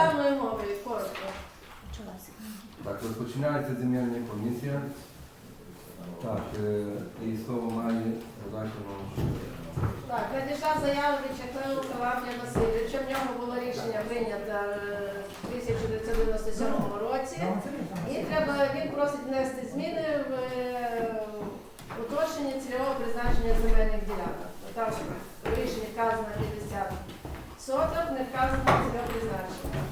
державною мовою, коротко. Так, розпочинається земельна комісія. Так, е, і слово має Редактор Так, надійшла заява від Чехлева Калавія Васильовича. В нього було рішення прийнято е, в 1997 році. І треба, він просить внести зміни в е, уточнення цільового призначення земельних ділянок. Там в рішенні вказано 50 соток, не вказано цільове призначення.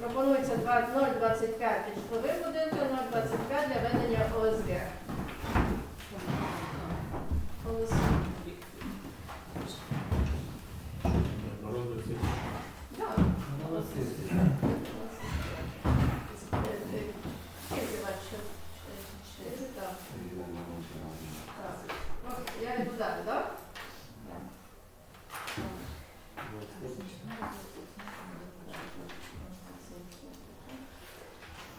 Пропонується 0,25 для житлових будинків, 0,25 для ведення. ОСГ. Да. Я йду далі, так?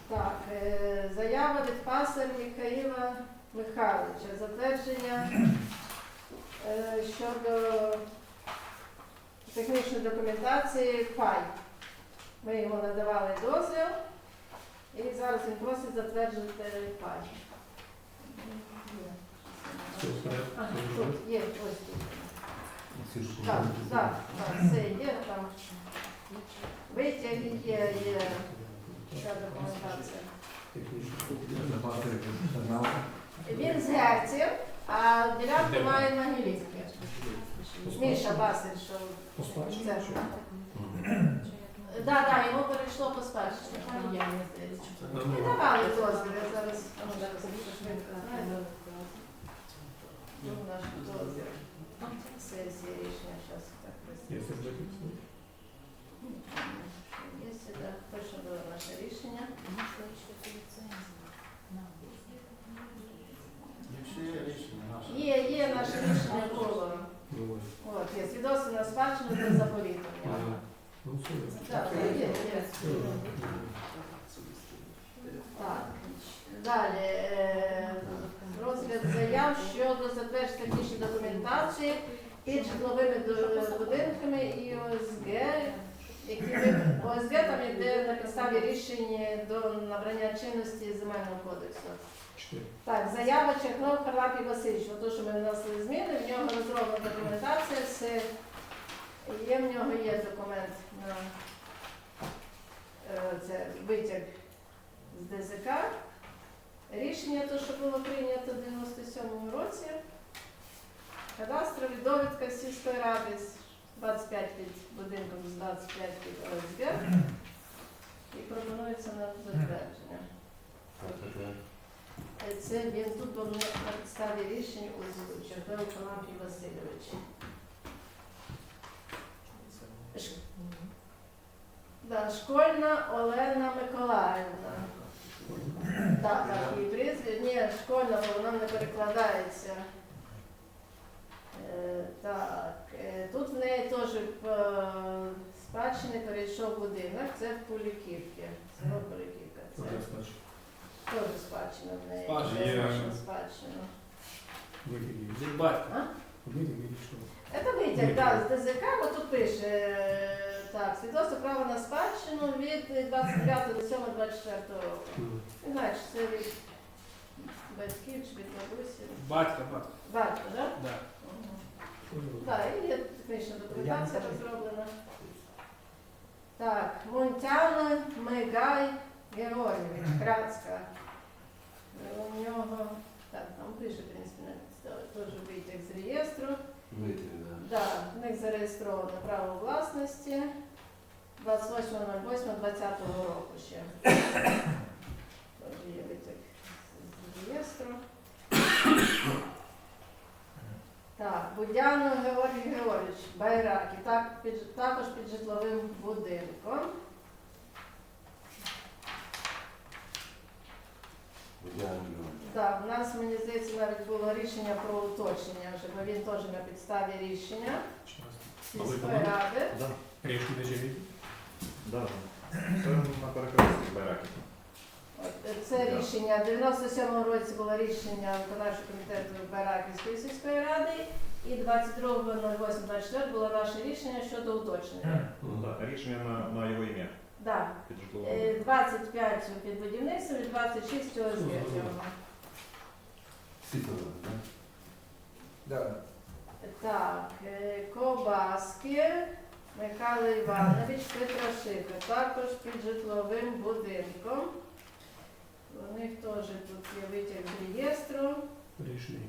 Так, е, заява від пасар Михаїла Михайловича. Затвердження е, щодо документації ПАЙ. Ми йому надавали дозвіл і зараз він просить затверджувати ПАЙ. А, тут є, ось тут. Так, так, так, все є там. Витяг є, є ця документація. Він з Герців, а ділянку має на Гілівці. Міша Басиль, що це. Так, так, йому перейшло по спадщині. Там є, мені здається. Не давали дозвіл, я зараз ну, зараз швидко знайду. Ну, наш дозвіл. Сесія рішення, зараз так присутні. Є сюди, точно було наше рішення. Є, є наше рішення було. От, є свідоцтво на спадщину та заповіту. Так, є, є. Так, далі. е, Розгляд заяв щодо затвердження технічної документації під житловими до- будинками і ОСГ, які ви- ОСГ там йде на підставі рішення до набрання чинності земельного кодексу. Так, заява Чернов Харлапі Васильович, то, що ми внесли зміни, в нього розроблена документація, все є, в нього є документ на е, це витяг з ДЗК. Рішення, то, що було прийнято в 97-му році. Кадастрові довідка сільської ради 25 під будинком з 25 під ОСГ. І пропонується на затвердження. Е, Це він тут був на підставі рішень озвучив Чергов Палампій Васильович. Ш- Да, школьна Олена Миколаївна. Так, так, її прізвище. Ні, школьна, бо вона не перекладається. Е, так, е, тут в неї теж е, спадщини перейшов будинок, це в Куліківці. Село Куліківка. Це теж спадщина в неї. Спадщина, є. наша спадщина. Від батька. А? Це витяг, так, з ДЗК, бо тут пише, е, так, свідоцтво права на спадщину від 25 до 7 24 року. Не знаю, чи це від батьків чи від бабусі. Батька, батька. Батько, так? Да. Так, і є технічна документація розроблена. Так, Монтяна Мигай Георгійович, Кратська. У нього, так, там пише, в принципі, теж витяг з реєстру. Да, в них зареєстровано право власності 28.08.2020 року ще. Тож є витяг з реєстру. Так, Будяну Георгій Георгійович, Байраки, так, під, також під житловим будинком. Так, у нас, мені здається, навіть було рішення про уточнення, вже, бо він теж на підставі рішення сільської ради. Рішення де живі? Да. Це на перекресті бараки. От, е, рішення в 97-му році було рішення виконавчого комітету Бараківської сільської ради, і 22.08.24 було наше рішення щодо уточнення. Ну, да, рішення на, на його ім'я. Да. Під житловим. Е, 25 під будівництвом і 26 ОСГ цього. Сіто, так? Да. Так, е, Михайло Іванович, Петрашика, також під житловим будинком. У них теж тут є витяг з реєстру. Рішення.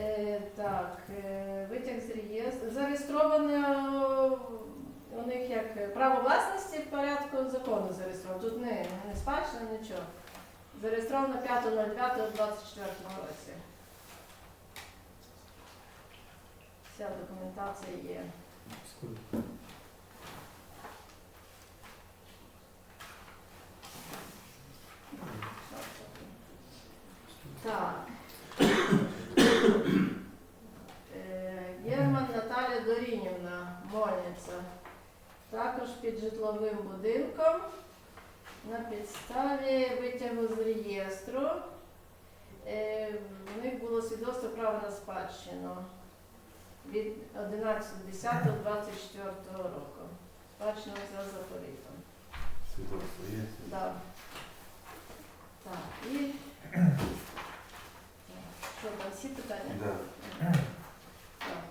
Е, так, е, витяг з реєстру. Зареєстровано у них як право власності в порядку закону зареєстровано. Тут не, не спадщина, нічого. Зареєстровано 5.05.24 році. Вся документація є. Так. Е, Єрман Наталя Дорінівна, Мольниця. Також під житловим будинком. На підставі витягу з реєстру. Е, В них було свідоцтво права на спадщину від 11.10.24 року. Спадщина за заповітом. Свідоцтво є. Да. Так, і що там всі питання? Да. Так.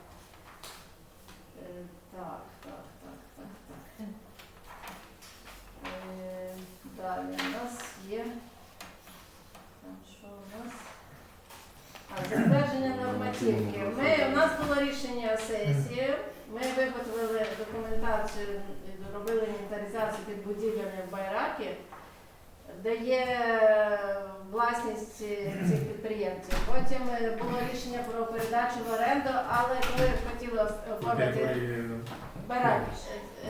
Е, Так, так, так, так, так. Е, Далі у нас є. Там що у нас? А, затвердження нормативки. Ми, нас було рішення сесії. Ми виготовили документацію, робили інвентаризацію під будівлями в Байракі, де є власність цих підприємців. Потім е, було рішення про передачу в оренду, але коли хотіли оформити Території, ну, Байрак,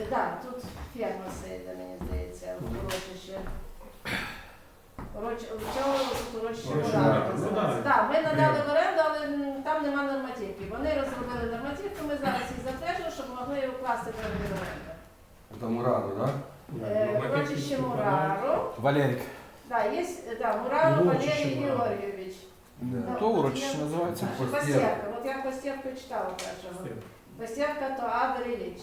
так, тут ферма сидить, мені здається, в урочище. Так, ми надали в оренду, але там нема нормативки. Вони розробили нормативку, ми зараз їх затверджуємо, щоб могли укласти договір оренди. Це Мураду, так? Е, Урочище. Мурару. Валерик. Да, є, да, Мурару Валерій. Георгійович. Да. То урочище називається? Постєвка. От я Постєвку читала першого. Постєвка то Адр Ілліч.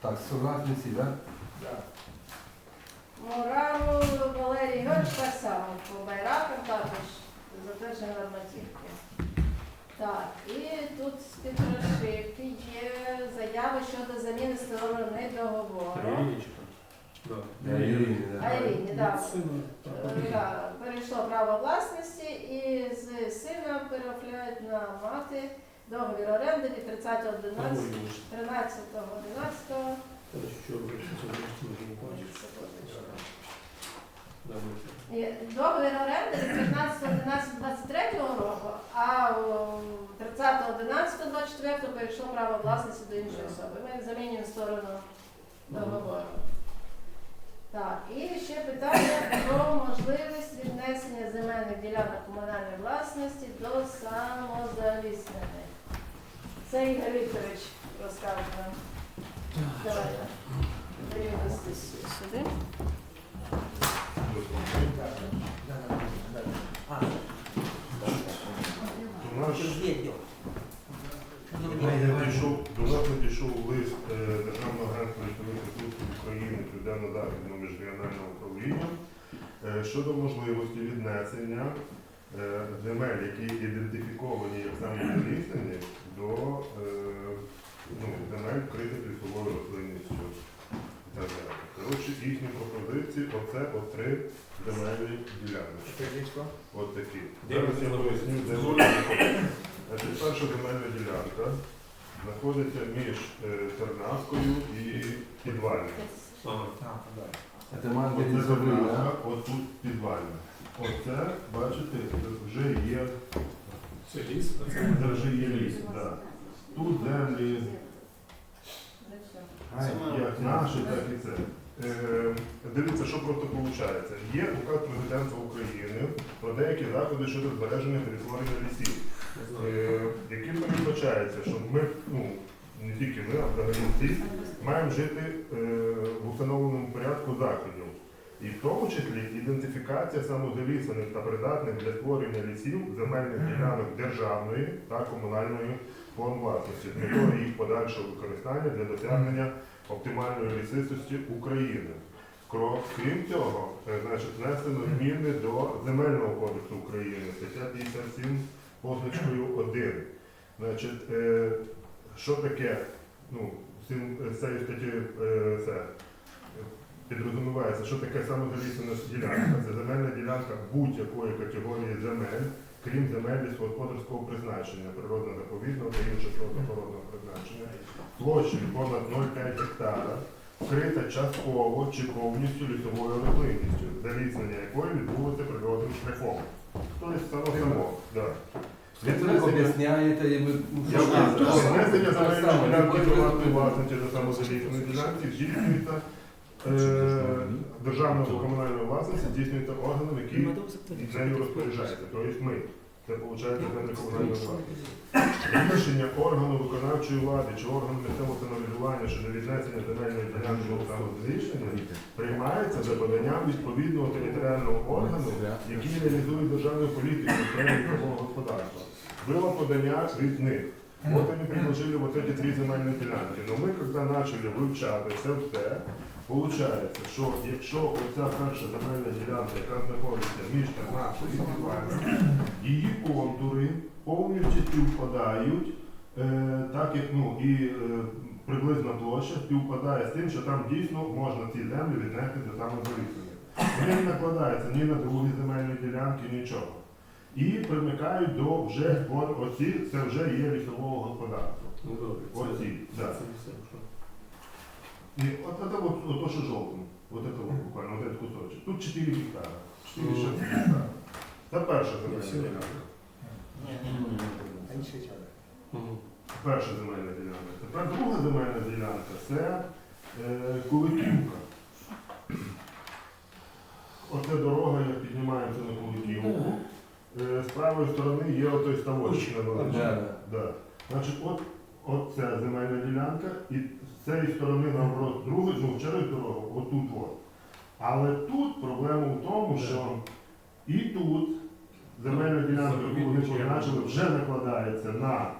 Так, согласні всі, так? Мурару Валерій Георгійович так само по байракам також затверджені нормативки. Так, і тут з підрошивки є заяви щодо заміни сторони договору. А Ірини, так. Е, да, Перейшло право власності і з сина переофляють на мати договір оренди від 30.11. Погодились. 13.11. Та що робити, що це вже не бачиш. Да, бачиш. Ні, Договір оренди від 15.11.23 року, а о, 30.11.24 перейшло право власності до іншої особи. Ми замінюємо сторону договору. Так, і ще питання про можливість віднесення земельних ділянок комунальної власності до самозаліснених. Це Ігор Вікторович розкаже нам. Сюди. До нас надійшов, лист е, Державного агентства України Південно-Західного міжрегіонального управління е, щодо можливості віднесення е, земель, які ідентифіковані як самозаліснені, до ну, земель вкритих лісовою рослинністю. і так далі. Коротше, їхні пропозиції оце от три земельні ділянки. От такі. Зараз я поясню, де вони знаходяться. Значить, перша земельна ділянка знаходиться між е, Тернавкою і Підвальною. Це манки Оце Тернавка, отут Підвальна. Оце, бачите, вже є, Це ліс, це це вже є ліс. Да. Тут землі як наші, так і це. Е, дивіться, що просто виходить. Є указ президента України про деякі заходи щодо збереження території лісів. Е, яким передбачається, що ми, ну не тільки ми, а взагалі всі, маємо жити е, в установленому порядку заходів. І в тому числі ідентифікація самозалісаних та придатних для створення лісів земельних ділянок державної та комунальної форм власності з метою їх подальшого використання для досягнення оптимальної лісистості України. Крім цього, е, значить, внесено зміни до Земельного кодексу України, стаття 57 позначкою 1. Значить, е, що таке, ну, цим- цією статтєю е, це, е, підрозумівається, що таке самозалісна ділянка. Це земельна ділянка будь-якої категорії земель, крім земель сільськогосподарського призначення, природно-заповідного та іншого природоохоронного призначення, площею понад 0,5 гектара, вкрита частково чи повністю лісовою рослинністю, заліснення якої відбулося природним шляхом. Тобто само само. Да. Ви це об'ясняєте і Внесення земельної ділянки приватної власності до самозалісної ділянки здійснюється е, державної або комунальної власності, здійснюється органом, який нею розпоряджається. Тобто ми. Це виходить земля комунальної власності. Рішення органу виконавчої влади чи органу місцевого самоврядування щодо віднесення земельної ділянки до самозаліснення приймається за поданням відповідного територіального органу, який реалізує державну політику в сфері лісового господарства. Было подання від них. Вот они предложили вот эти три земельные делянки. Но ми, когда начали вивчати це все, Получається, що якщо оця перша земельна ділянка, яка знаходиться між Тернавською і Співальною, її контури повністю співпадають, е, так як ну і е, приблизна площа співпадає з тим, що там дійсно можна ці землі віднести до самозаліснення. Вони не накладаються ні на другі земельні ділянки, нічого. І примикають до вже оці, це вже є лісового господарства. Ну добре. це- Оці, це так. все, що? Это вот, вот то, что желтым. Вот это вот буквально, вот этот кусочек. Тут 4 гектара. 4 Ну. 6 гектара. Це перша Всі земельна не ділянка. Мгм. Перша земельна ділянка. Тепер друга земельна ділянка це е, Куликівка. Оце дорога, як піднімаємося на Куликівку. Е, з правої сторони є отой ставочок невеличкий. Да, да. Да. Значить, от, от ця земельна ділянка, і з цієї сторони наоборот друга, ну через дорогу, отут от. Але тут проблема в тому, що і тут земельна ділянка, яку вони позначили, вже накладається на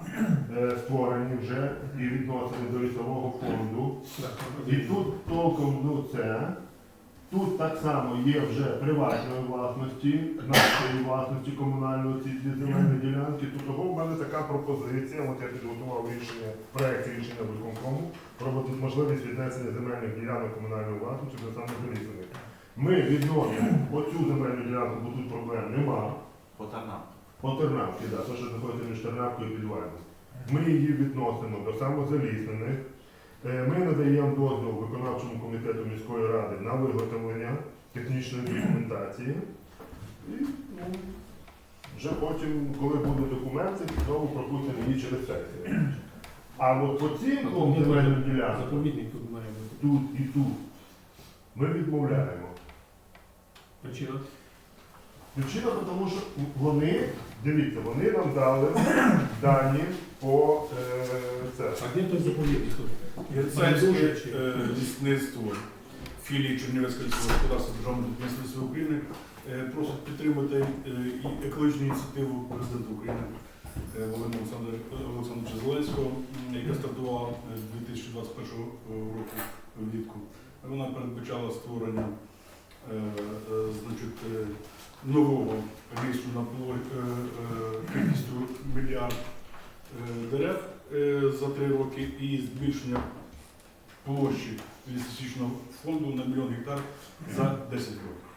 е, створені вже і відносини до лісового фонду. І тут толком ну це. Тут так само є вже приватної власності, нашої власності комунальної ці дві земельні ділянки. Тут в мене така пропозиція, от я підготував рішення, проект рішення виконкому про можливість віднесення земельних ділянок комунальної власності до самозалісних. Ми відносимо оцю земельну ділянку, бо тут проблем нема. По Тарнам. По Тернавці, да, то, що знаходиться між Тернавкою і Підвальною. Ми її відносимо до самозаліснених. Е, Ми надаємо дозвіл виконавчому комітету міської ради на виготовлення технічної документації. І ну, вже потім, коли будуть документи, знову пропустимо її через сесію. А от по цим двом земельним ділянкам, Заповідник тут має бути. тут і тут, ми відмовляємо. Причина? Причина, тому що вони, дивіться, вони нам дали дані по е, це. А де той заповідник тут? Єрцайське е, лісництво філії Чернівецького лісового господарства Державного підприємства України е, просить підтримати е, екологічну ініціативу президента України е, Володимира Олександровича Зеленського, яка стартувала е, 2021 року влітку. Вона передбачала створення е, е, значить, е, нового лісу на е, е, кількістю мільярд е, дерев е, за три роки і збільшення площі лісосічного фонду на мільйон гектар за 10 років.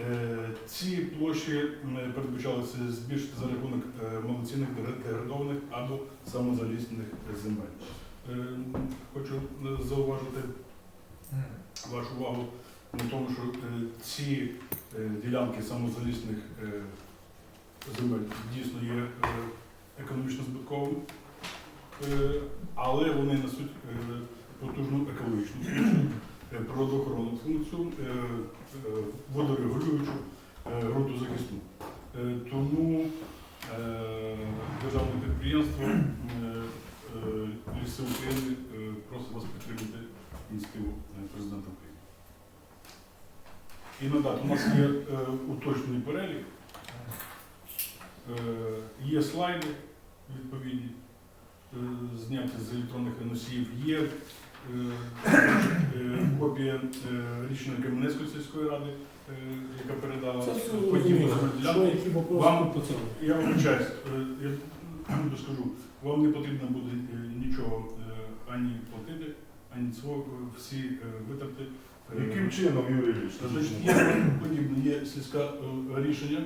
Е, Ці площі м, передбачалося збільшити за рахунок е, малоцінних деградованих або самозалісних земель. Е, Хочу е, зауважити вашу увагу на тому, що е, ці е, ділянки самозалісних е, земель дійсно є е, економічно збитковими, Е, але вони несуть е, потужну екологічну функцію, е, природоохоронну функцію, е, е, водорегулюючу, е, ґрунтозахисну. Е, Тому е, державне підприємство е, е, Ліси України е, просить вас підтримати ініціативу е, президента України. І надати, у нас є е, уточнений перелік, е, є слайди відповідні, е, зняті з електронних носіїв, є Е, е, Копія рішення Кам'янецької сільської ради, яка передала подібну зрозуміло. земельну Що ділянку. які вопроси Вам- по цьому? Я вибачаюсь, я скажу, вам не потрібно буде нічого ані платити, ані цього, всі витрати. Яким чином, Юрій Ілліч? Значить, є подібне, є сільське рішення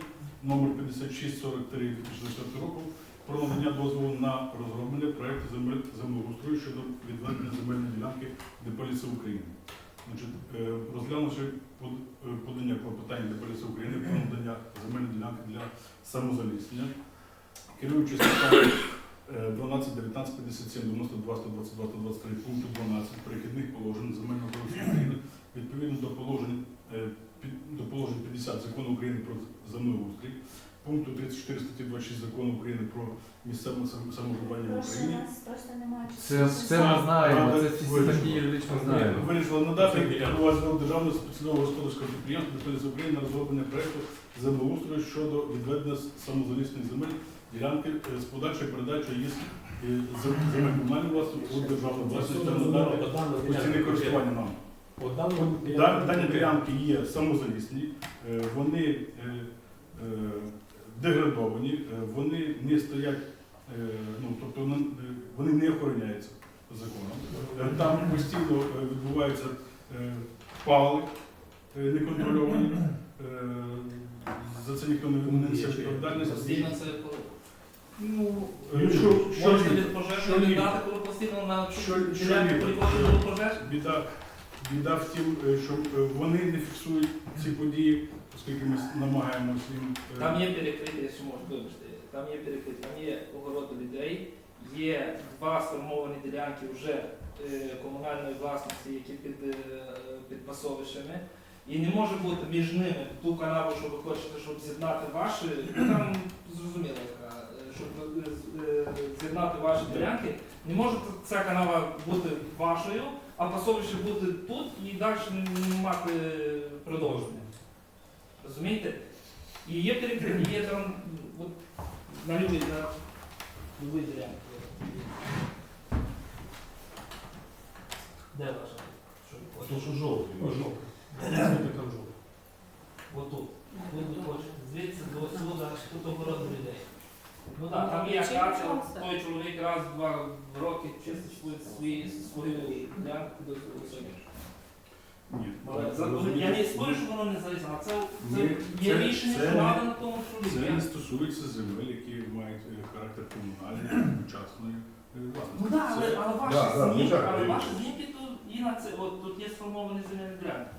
номер 5643 2004 року про надання дозволу на розроблення проєкту землеустрою щодо відведення земельної ділянки Деполіса України. Е, розглянувши е, подання клопотання Деполіса України про надання земельної ділянки для самозаліснення, керуючись статтями е, 12, 19, 57, 92, 122, 123 пункту 12 перехідних положень Земельного кодексу України відповідно до положень, е, до положень 50 закону України про землеустрій, пункту 34 статті 26 закону України про місцеве сам- самоврядування в Україні. Це, це ми знаємо, це всі такі юридично знаємо. Вирішили надати дозвіл державного спеціального господарського підприємства «Металіст України на розроблення проекту землеустрою щодо відведення самозалісних земель ділянки е, з подальшою передачею їх е, зем- земель комунальної власності у державну власність та надати постійне користування нам. Дані ділянки є самозалісні, е, вони деградовані, е, вони не стоять, е, ну, тобто вони- е, не охороняються законом. Там постійно відбуваються пали неконтрольовані. За це ніхто не несе відповідальність. Постійно це? Ну, Ну, що, Можна від пожежі віддати, коли постійно на Що- Біда, в тім, е, що е, вони не фіксують ці події, оскільки ми намагаємося їм. е, Там є перекриття, якщо можна вибачте, там є перекриття, там є огороди людей, є два сформовані ділянки вже комунальної власності, які під, під пасовищами. І не може бути між ними ту канаву, що ви хочете, щоб з'єднати ваші, ну там зрозуміло, яка, щоб з'єднати ваші ділянки, не може ця канава бути вашою, а пасовище бути тут і далі не мати продовження. Розумієте? І є перекриття, є там от, на любий, на любий. Де ваша? Що ви? То що жовтий. О, жовтий. Це там жовтий. Отут. Тут ви хочете. Звідси до сюди, аж тут огород людей. Ну так, там є акація, той чоловік раз в два роки чистить свої, свої, свою ділянку до. Ні. Я не спорю, що воно не залізно, а це, це є рішення, це що не- на тому, що Це не стосується земель, які мають е, характер комунальної, частної е, власності. Ну так, але, ваші знімки, але ваші вірю. знімки тут і на це, от тут є сформовані земельні ділянки.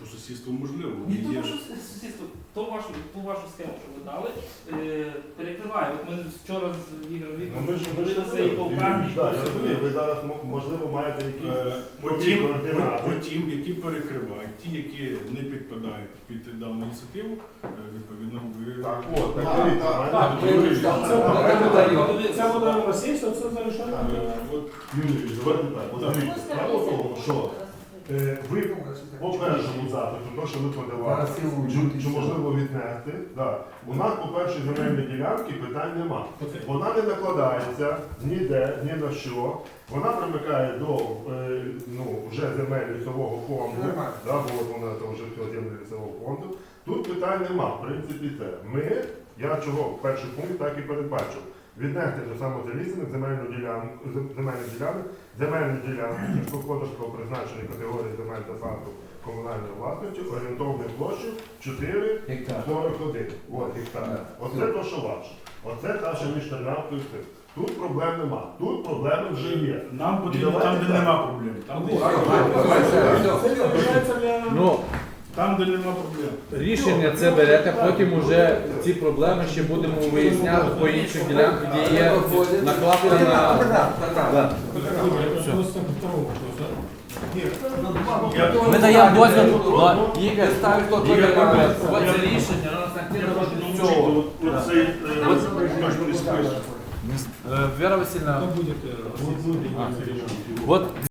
По сусідству можливо. Ні, Є- тому сусідство, то вашу, ту вашу схему, що ви дали, е, перекриває. От ми вчора з Ігорем Ну, ми Вікторовичем ж ми ж говорили і по окремі, і я розумію, ви зараз мо- можливо маєте якісь Е, Потім Потім, координати. потім, які перекривають, ті, які не підпадають під дану ініціативу, е, відповідно, ви Так, от, так, Так, дивіться, так, це буде- так, так. Це буде є, то е, от Юрій, давайте так, от дивіться, що ви по першому запиту, то, що ви подавали, чи, можливо віднести, да. у нас по першій земельній ділянці питань нема. Вона не накладається ніде, ні на що. Вона примикає до е, ну, вже земель лісового фонду. Да, бо вона там вже всього землі лісового фонду. Тут питань нема, в принципі, це. Ми, я чого перший пункт так і передбачив. Віднести до самозалісних земельних ділянок, земельні ділянки сільськогосподарського призначення категорії земель та факту комунальної власності орієнтовною площею 4 Гектар. 41 от, гектар. Оце то, що ваше. Оце та, що між Тернавкою і цим. Тут проблем нема. Тут проблеми вже є. нам потрібно там, де нема проблем. Там. Ну, там, де нема проблем. рішення це берете, потім уже ці проблеми ще будемо виясняти по інших ділянках, де є накладка на... Да. Ми даємо дозвіл, но Ігор ставить хто Ігор, я- це рішення, воно активно проти цього. от- от цей